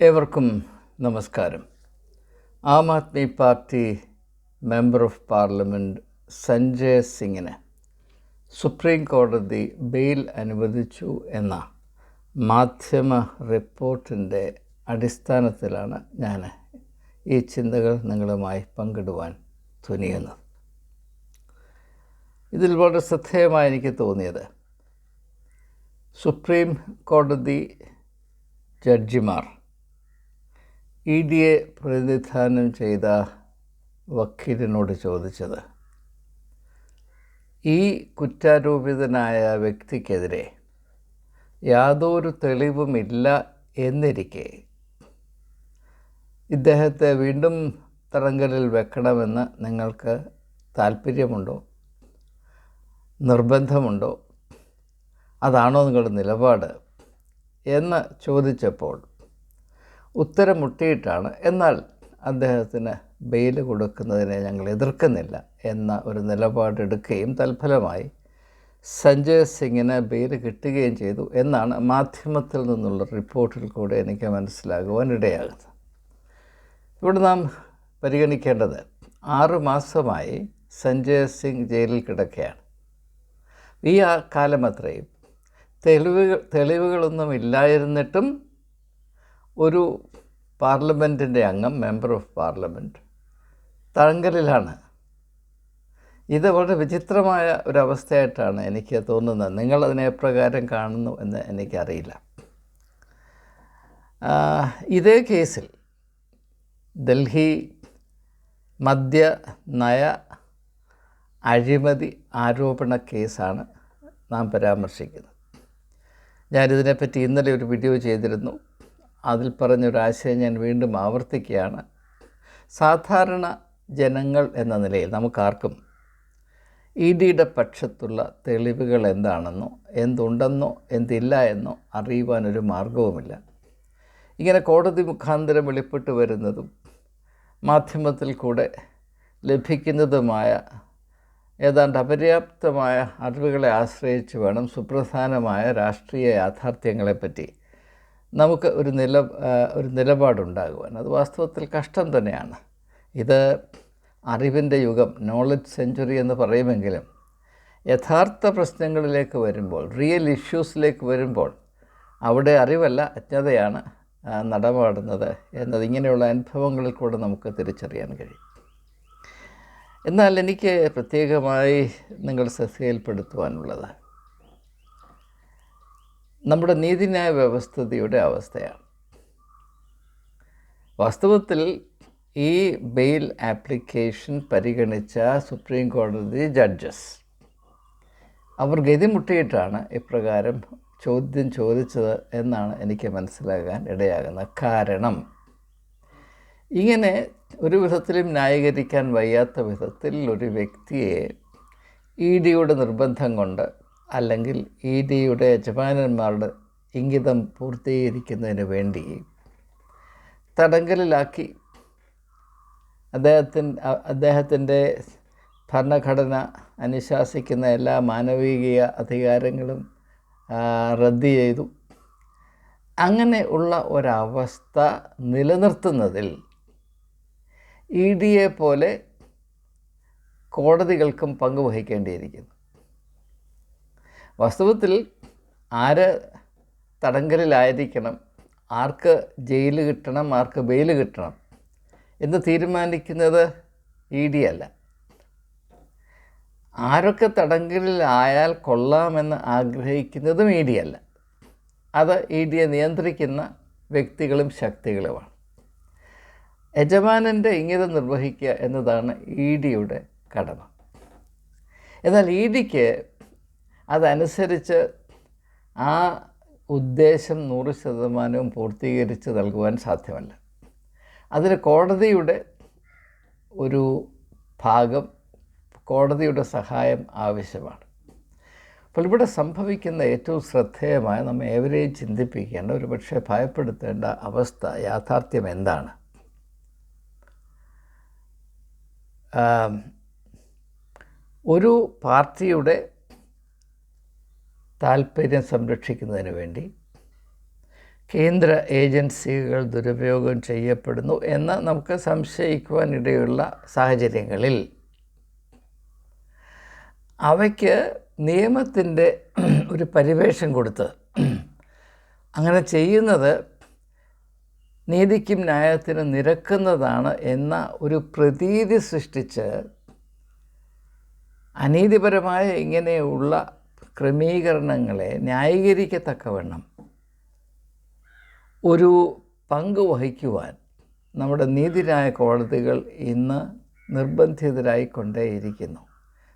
ഏവർക്കും നമസ്കാരം. Aam Aadmi party member of parliament Sanjay സിംഗിന് സുപ്രീം കോടതി ബെയിൽ അനുവദിച്ചു എന്ന മാധ്യമ റിപ്പോർട്ടിന്റെ അടിസ്ഥാനത്തിലാണ് ഞാൻ ഈ ചിന്തകൾ നിങ്ങളുമായി പങ്കിടുവാൻ തുനിയുന്നത്. ഇതിൽ വളരെ ശ്രദ്ധേയമായി എനിക്ക് തോന്നിയത് സുപ്രീം കോടതി ജഡ്ജിമാർ ഇ ഡിയെ പ്രതിനിധാനം ചെയ്ത വക്കീലിനോട് ചോദിച്ചത് ഈ കുറ്റാരോപിതനായ വ്യക്തിക്കെതിരെ യാതൊരു തെളിവുമില്ല എന്നിരിക്കെ ഇദ്ദേഹത്തെ വീണ്ടും തടങ്കലിൽ വെക്കണമെന്ന് നിങ്ങൾക്ക് താല്പര്യമുണ്ടോ നിർബന്ധമുണ്ടോ? അതാണോ നിങ്ങളുടെ നിലപാട്? എന്ന് ചോദിച്ചപ്പോൾ ഉത്തരം മുട്ടിയിട്ടാണ്. എന്നാൽ അദ്ദേഹത്തിന് ബെയിൽ കൊടുക്കുന്നതിനെ ഞങ്ങൾ എതിർക്കുന്നില്ല എന്ന ഒരു നിലപാടെടുക്കുകയും തൽഫലമായി സഞ്ജയ് സിംഗിന് ബെയിൽ കിട്ടുകയും ചെയ്തു എന്നാണ് മാധ്യമത്തിൽ നിന്നുള്ള റിപ്പോർട്ടിൽ കൂടെ എനിക്ക് മനസ്സിലാകുവാൻ ഇടയാകുന്നത് ഇവിടെ നാം പരിഗണിക്കേണ്ടത് ആറ് മാസമായി സഞ്ജയ് സിംഗ് ജയിലിൽ കിടക്കുകയാണ്. ഈ ആ കാലം അത്രയും തെളിവുകൾ തെളിവുകളൊന്നും ഇല്ലായിരുന്നിട്ടും ഒരു പാർലമെന്റിന്റെ അംഗം മെമ്പർ ഓഫ് പാർലമെന്റ് തഴങ്കലിലാണ്. ഇത് വളരെ വിചിത്രമായ ഒരവസ്ഥയായിട്ടാണ് എനിക്ക് തോന്നുന്നത്. നിങ്ങളതിനെ എപ്രകാരം കാണുന്നു എന്ന് എനിക്കറിയില്ല. ഇതേ കേസിൽ ഡൽഹി മദ്യ നയ അഴിമതി ആരോപണ കേസാണ് നാം പരാമർശിക്കുന്നത്. ഞാനിതിനെപ്പറ്റി ഇന്നലെ ഒരു വീഡിയോ ചെയ്തിരുന്നു. അതിൽ പറഞ്ഞൊരാശയം ഞാൻ വീണ്ടും ആവർത്തിക്കുകയാണ്. സാധാരണ ജനങ്ങൾ എന്ന നിലയിൽ നമുക്കാർക്കും ഇ ഡിയുടെ പക്ഷത്തുള്ള തെളിവുകൾ എന്താണെന്നോ എന്തുണ്ടെന്നോ എന്തില്ല എന്നോ അറിയുവാനൊരു മാർഗവുമില്ല ഇങ്ങനെ കോടതി മുഖാന്തരം വെളിപ്പെട്ട് വരുന്നതും മാധ്യമത്തിൽ കൂടെ ലഭിക്കുന്നതുമായ ഏതാണ്ട് അപര്യാപ്തമായ അറിവുകളെ ആശ്രയിച്ച് വേണം സുപ്രധാനമായ രാഷ്ട്രീയ യാഥാർത്ഥ്യങ്ങളെപ്പറ്റി നമുക്ക് ഒരു നില ഒരു നിലപാടുണ്ടാകുവാൻ. അത് വാസ്തവത്തിൽ കഷ്ടം തന്നെയാണ്. ഇത് അറിവിന്റെ യുഗം നോളജ് സെഞ്ചുറി എന്ന് പറയുമെങ്കിലും യഥാർത്ഥ പ്രശ്നങ്ങളിലേക്ക് വരുമ്പോൾ റിയൽ ഇഷ്യൂസിലേക്ക് വരുമ്പോൾ അവിടെ അറിവല്ല അജ്ഞതയാണ് നടപാടുന്നത് എന്നത് ഇങ്ങനെയുള്ള അനുഭവങ്ങളിൽ കൂടെ നമുക്ക് തിരിച്ചറിയാൻ കഴിയും. എന്നാൽ എനിക്ക് പ്രത്യേകമായി നിങ്ങൾ ശ്രദ്ധയിൽപ്പെടുത്തുവാനുള്ളത് നമ്മുടെ നീതിന്യായ വ്യവസ്ഥയുടെ അവസ്ഥയാണ്. വാസ്തവത്തിൽ ഈ ബെയിൽ ആപ്ലിക്കേഷൻ പരിഗണിച്ച സുപ്രീം കോടതി ജഡ്ജസ് അവർ ഗതിമുട്ടിയിട്ടാണ് ഇപ്രകാരം ചോദ്യം ചോദിച്ചത് എന്നാണ് എനിക്ക് മനസ്സിലാകാൻ ഇടയാകുന്നത് കാരണം. ഇങ്ങനെ ഒരു വിധത്തിലും ന്യായീകരിക്കാൻ വയ്യാത്ത വിധത്തിൽ ഒരു വ്യക്തിയെ ഇ ഡിയുടെ നിർബന്ധം കൊണ്ട് അല്ലെങ്കിൽ ഇ ഡിയുടെ യജമാനന്മാരുടെ ഇംഗിതം പൂർത്തീകരിക്കുന്നതിന് വേണ്ടി തടങ്കലിലാക്കി അദ്ദേഹത്തിൻ അദ്ദേഹത്തിന്റെ ഭരണഘടന അനുശാസിക്കുന്ന എല്ലാ മാനവിക അധികാരങ്ങളും റദ്ദ് ചെയ്തു. അങ്ങനെ ഉള്ള ഒരവസ്ഥ നിലനിർത്തുന്നതിൽ ഇ ഡിയെ പോലെ കോടതികൾക്കും പങ്കുവഹിക്കേണ്ടിയിരിക്കുന്നു വാസ്തവത്തിൽ ആര് തടങ്കലിലായിരിക്കണം? ആർക്ക് ജയിൽ കിട്ടണം? ആർക്ക് ബെയിൽ കിട്ടണം? എന്ന് തീരുമാനിക്കുന്നത് ഇ ഡി അല്ല. ആരൊക്കെ തടങ്കലിലായാൽ കൊള്ളാമെന്ന് ആഗ്രഹിക്കുന്നതും ഇ ഡി അല്ല. അത് ഇ ഡിയെ നിയന്ത്രിക്കുന്ന വ്യക്തികളും ശക്തികളുമാണ്. യജമാനന്റെ ഇംഗിതം നിർവഹിക്കുക എന്നതാണ് ഇ ഡിയുടെ കടമ. എന്നാൽ ഇ ഡിക്ക് അതനുസരിച്ച് ആ ഉദ്ദേശം നൂറ് ശതമാനവും പൂർത്തീകരിച്ച് നൽകുവാൻ സാധ്യമല്ല. അതിന് കോടതിയുടെ ഒരു ഭാഗം കോടതിയുടെ സഹായം ആവശ്യമാണ്. അപ്പോൾ ഇവിടെ സംഭവിക്കുന്ന ഏറ്റവും ശ്രദ്ധേയമായ നമ്മൾ ഏവരെയും ചിന്തിപ്പിക്കേണ്ട ഒരു പക്ഷേ ഭയപ്പെടുത്തേണ്ട അവസ്ഥ യാഥാർത്ഥ്യം എന്താണ്? ഒരു പാർട്ടിയുടെ താല്പര്യം സംരക്ഷിക്കുന്നതിന് വേണ്ടി കേന്ദ്ര ഏജൻസികൾ ദുരുപയോഗം ചെയ്യപ്പെടുന്നു എന്ന് നമുക്ക് സംശയിക്കുവാനിടയുള്ള സാഹചര്യങ്ങളിൽ അവയ്ക്ക് നിയമത്തിന്റെ ഒരു പരിവേഷം കൊടുത്ത് അങ്ങനെ ചെയ്യുന്നത് നീതിക്കും ന്യായത്തിനും നിരക്കുന്നതാണ് എന്ന ഒരു പ്രതീതി സൃഷ്ടിച്ച് അനീതിപരമായ ഇങ്ങനെയുള്ള ക്രമീകരണങ്ങളെ ന്യായീകരിക്കത്തക്കവണ്ണം ഒരു പങ്ക് വഹിക്കുവാൻ നമ്മുടെ നീതിന്യായ കോടതികൾ ഇന്ന് നിർബന്ധിതരായിക്കൊണ്ടേയിരിക്കുന്നു.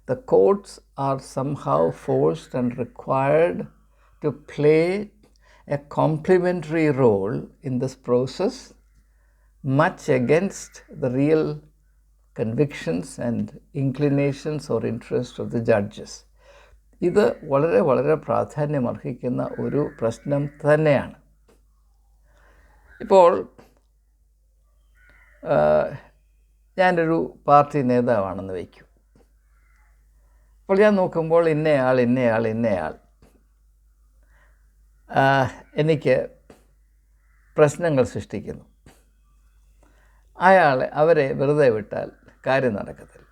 The courts are somehow forced and required to play a complementary role in this process much against the real convictions and inclinations or interest of the judges ഇത് വളരെ വളരെ പ്രാധാന്യമർഹിക്കുന്ന ഒരു പ്രശ്നം തന്നെയാണ്. ഇപ്പോൾ ഞാനൊരു പാർട്ടി നേതാവാണെന്ന് വയ്ക്കും. അപ്പോൾ ഞാൻ നോക്കുമ്പോൾ ഇന്നയാൾ ഇന്നയാൾ ഇന്നയാൾ. എനിക്ക് പ്രശ്നങ്ങൾ സൃഷ്ടിക്കുന്നു. അയാളെ അവരെ വെറുതെ വിട്ടാൽ കാര്യം നടക്കത്തില്ല.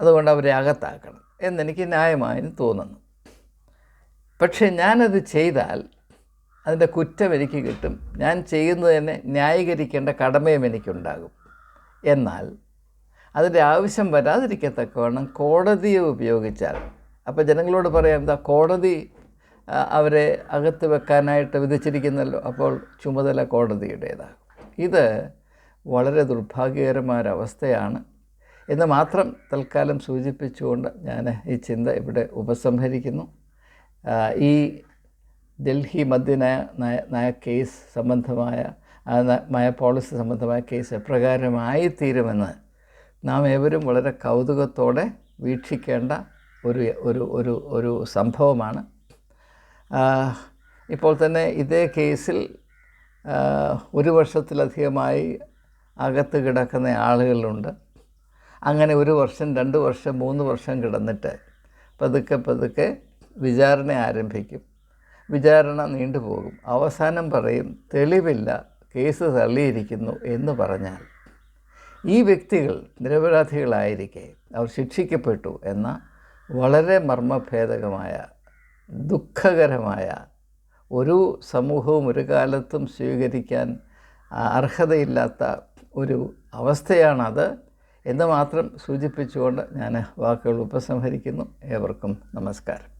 അതുകൊണ്ട് അവരെ അകത്താക്കണം. എന്നെനിക്ക് ന്യായമായും തോന്നുന്നു. പക്ഷേ ഞാനത് ചെയ്താൽ അതിന്റെ കുറ്റം എനിക്ക് കിട്ടും. ഞാൻ ചെയ്യുന്നതിനെ ന്യായീകരിക്കേണ്ട കടമയും എനിക്കുണ്ടാകും. എന്നാൽ അതിന്റെ ആവശ്യം വരാതിരിക്കത്തക്കവണ്ണം കോടതിയെ ഉപയോഗിച്ചാൽ അപ്പോൾ ജനങ്ങളോട് പറയാം എന്താ കോടതി അവരെ അകത്ത് വെക്കാനായിട്ട് വിധിച്ചിരിക്കുന്നല്ലോ അപ്പോൾ ചുമതല കോടതിയുടേതാകും ഇത് വളരെ ദുർഭാഗ്യകരമായൊരവസ്ഥയാണ് എന്ന് മാത്രം തൽക്കാലം സൂചിപ്പിച്ചുകൊണ്ട് ഞാൻ ഈ ചിന്ത ഇവിടെ ഉപസംഹരിക്കുന്നു. ഈ ഡൽഹി മദ്യനയ നയ കേസ് സംബന്ധമായ നയ പോളിസി സംബന്ധമായ കേസ് എപ്രകാരമായി തീരുമെന്ന് നാം ഏവരും വളരെ കൗതുകത്തോടെ വീക്ഷിക്കേണ്ട ഒരു ഒരു ഒരു ഒരു സംഭവമാണ്. ഇപ്പോൾ തന്നെ ഇതേ കേസിൽ ഒരു വർഷത്തിലധികമായി അകത്ത് കിടക്കുന്ന ആളുകളുണ്ട്. അങ്ങനെ ഒരു വർഷം രണ്ട് വർഷം മൂന്ന് വർഷം കിടന്നിട്ട് പതുക്കെ പതുക്കെ വിചാരണ ആരംഭിക്കും. വിചാരണ നീണ്ടുപോകും അവസാനം പറയും തെളിവില്ല കേസ് തള്ളിയിരിക്കുന്നു എന്ന് പറഞ്ഞാൽ. ഈ വ്യക്തികൾ നിരപരാധികളായിരിക്കെ അവർ ശിക്ഷിക്കപ്പെട്ടു എന്ന വളരെ മർമ്മഭേദകമായ ദുഃഖകരമായ ഒരു സമൂഹവും ഒരു കാലത്തും സ്വീകരിക്കാൻ അർഹതയില്ലാത്ത ഒരു അവസ്ഥയാണത്. എന്ന് മാത്രം സൂചിപ്പിച്ചുകൊണ്ട് ഞാൻ വാക്കുകൾ ഉപസംഹരിക്കുന്നു. ഏവർക്കും നമസ്കാരം.